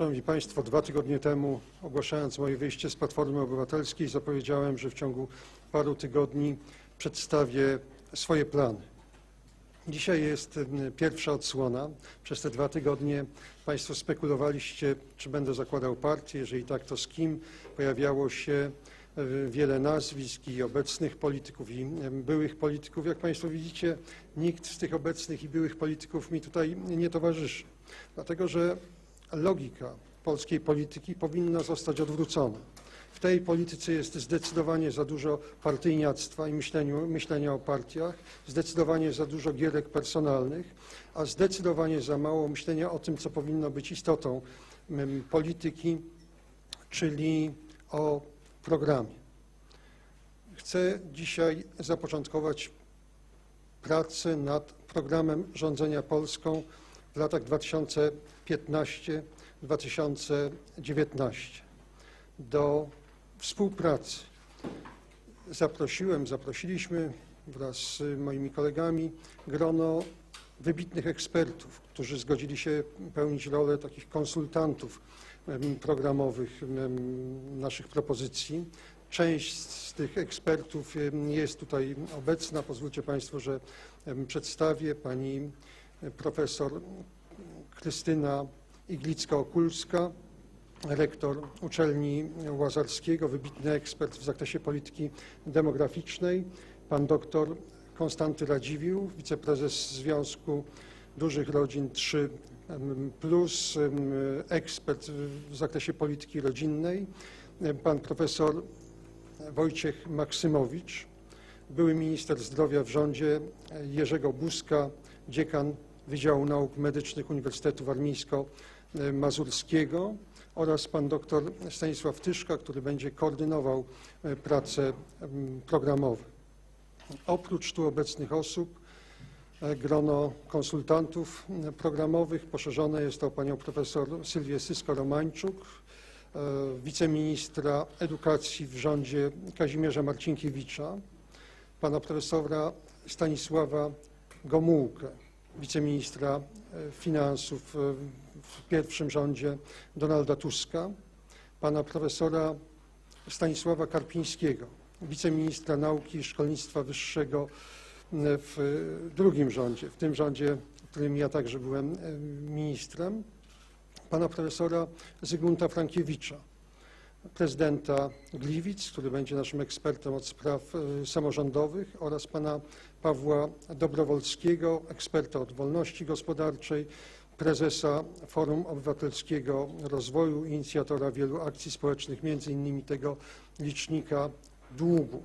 Szanowni Państwo, dwa tygodnie temu, ogłaszając moje wyjście z Platformy Obywatelskiej, zapowiedziałem, że w ciągu paru tygodni przedstawię swoje plany. Dzisiaj jest pierwsza odsłona. Przez te dwa tygodnie Państwo spekulowaliście, czy będę zakładał partię, jeżeli tak, to z kim. Pojawiało się e, wiele nazwisk i obecnych polityków, i byłych polityków. Jak Państwo widzicie, nikt z tych obecnych i byłych polityków mi tutaj nie towarzyszy, dlatego że logika polskiej polityki powinna zostać odwrócona. W tej polityce jest zdecydowanie za dużo partyjniactwa i myśleniu, myślenia o partiach, zdecydowanie za dużo gierek personalnych, a zdecydowanie za mało myślenia o tym, co powinno być istotą mm, polityki, czyli o programie. Chcę dzisiaj zapoczątkować pracę nad programem rządzenia Polską w latach 2015-2019. Do współpracy zaprosiłem, zaprosiliśmy wraz z moimi kolegami grono wybitnych ekspertów, którzy zgodzili się pełnić rolę takich konsultantów programowych naszych propozycji. Część z tych ekspertów jest tutaj obecna. Pozwólcie Państwo, że przedstawię pani profesor Krystyna Iglicka-Okulska, rektor uczelni Łazarskiego, wybitny ekspert w zakresie polityki demograficznej, pan doktor Konstanty Radziwiłł, wiceprezes Związku Dużych Rodzin 3 plus, ekspert w zakresie polityki rodzinnej, pan profesor Wojciech Maksymowicz, były minister zdrowia w rządzie Jerzego Buzka, dziekan Wydziału Nauk Medycznych Uniwersytetu Warmińsko-Mazurskiego oraz pan dr Stanisław Tyszka, który będzie koordynował e, prace programowe. Oprócz tu obecnych osób e, grono konsultantów m, programowych poszerzone jest o panią profesor Sylwię Sysko-Romańczuk, e, wiceministra edukacji w rządzie Kazimierza Marcinkiewicza, pana profesora Stanisława Gomułkę, wiceministra e, finansów e, w pierwszym rządzie Donalda Tuska, pana profesora Stanisława Karpińskiego, wiceministra nauki i szkolnictwa wyższego m, w drugim rządzie, w tym rządzie, w którym ja także byłem e, ministrem, pana profesora Zygmunta Frankiewicza, prezydenta Gliwic, który będzie naszym ekspertem od spraw e, samorządowych oraz pana Pawła Dobrowolskiego, eksperta od wolności gospodarczej, prezesa Forum Obywatelskiego Rozwoju, inicjatora wielu akcji społecznych, między innymi tego licznika długu.